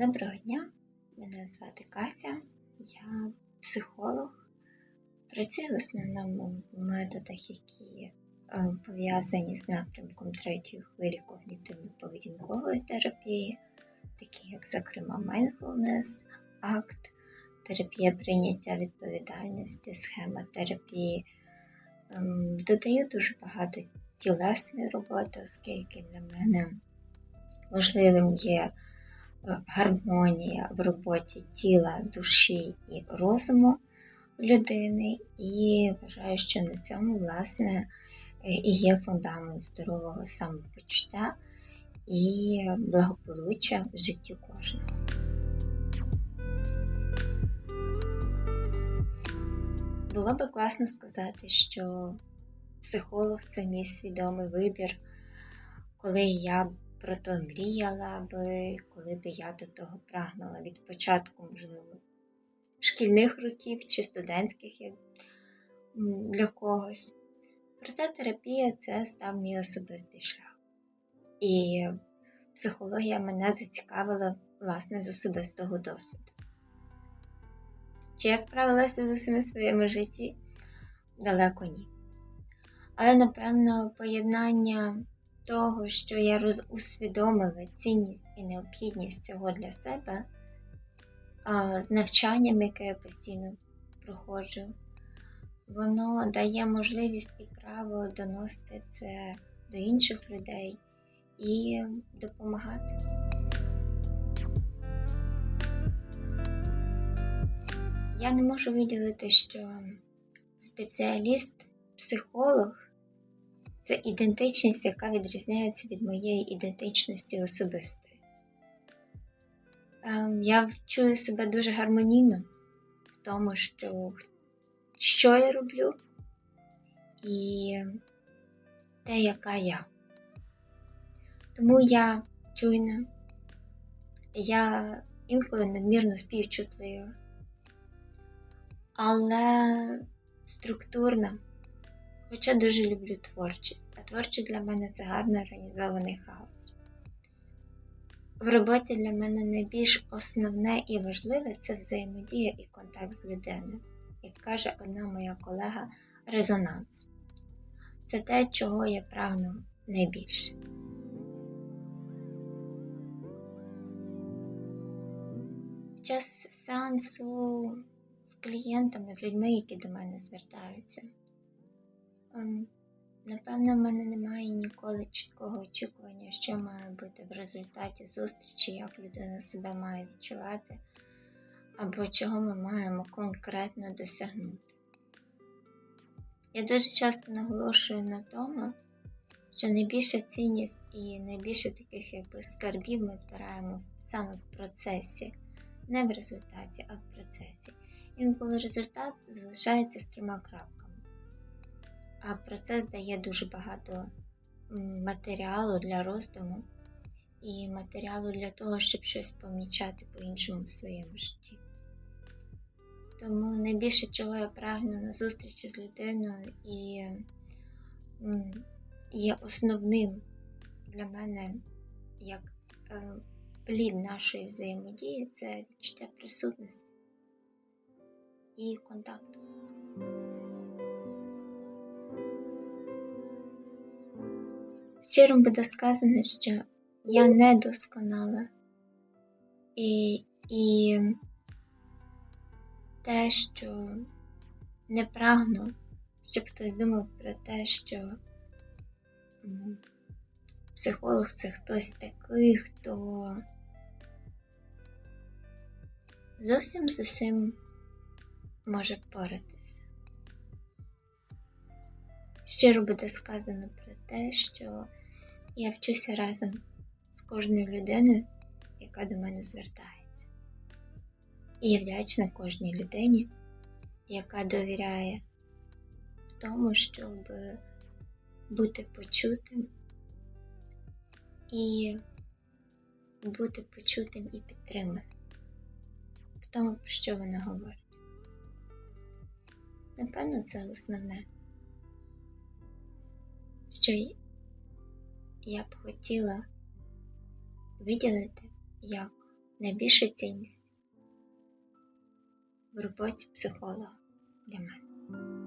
Доброго дня, мене звати Катя, я психолог. Працюю в основному в методах, які е, пов'язані з напрямком третьої хвилі когнітивно-поведінкової терапії, такі як, зокрема, mindfulness, акт, терапія прийняття відповідальності, схема терапії. Ем, Додаю дуже багато тілесної роботи, оскільки для мене важливим є гармонія в роботі тіла, душі і розуму людини, і вважаю, що на цьому, власне, е, і є фундамент здорового самопочуття і благополуччя в житті кожного. Було би класно сказати, що психолог це мій свідомий вибір, коли я про то мріяла би, коли би я до того прагнула від початку, можливо, шкільних років чи студентських як для когось. Проте терапія це став мій особистий шлях. І психологія мене зацікавила власне з особистого досвіду. Чи я справилася з усіми своїми житті? Далеко ні. Але, напевно, поєднання того, що я розусвідомила цінність і необхідність цього для себе, а, з навчанням, яке я постійно проходжу, воно дає можливість і право доносити це до інших людей і допомагати. Я не можу виділити, що спеціаліст, психолог це ідентичність, яка відрізняється від моєї ідентичності особистої. Ем, Я чую себе дуже гармонійно в тому, що, що я роблю, і те, яка я. Тому я чуйна, я інколи надмірно співчутлива, але структурна. Хоча дуже люблю творчість, а творчість для мене це гарно організований хаос. В роботі для мене найбільш основне і важливе це взаємодія і контакт з людиною. Як каже одна моя колега, резонанс. Це те, чого я прагну найбільше. Під час сеансу з клієнтами, з людьми, які до мене звертаються. Ем, Напевно, в мене немає ніколи чіткого очікування, що має бути в результаті зустрічі, як людина себе має відчувати, або чого ми маємо конкретно досягнути. Я дуже часто наголошую на тому, що найбільша цінність і найбільше таких якби скарбів ми збираємо саме в процесі, не в результаті, а в процесі. Інколи результат залишається з трьома крапками. А процес дає дуже багато матеріалу для роздуму і матеріалу для того, щоб щось помічати по-іншому в своєму житті. Тому найбільше, чого я прагну на зустрічі з людиною і є основним для мене як е, плід нашої взаємодії це відчуття присутності і контакту. Щиро буде сказано, що я не досконала. І, і те, що не прагну, щоб хтось думав про те, що психолог це хтось такий, хто зовсім з усім може впоратися. Щиро буде сказано про те, що я вчуся разом з кожною людиною, яка до мене звертається. І я вдячна кожній людині, яка довіряє тому, щоб бути почутим і бути почутим і підтриманим в тому, про що вона говорить. Напевно, це основне що я б хотіла виділити як найбільша цінність в роботі психолога для мене.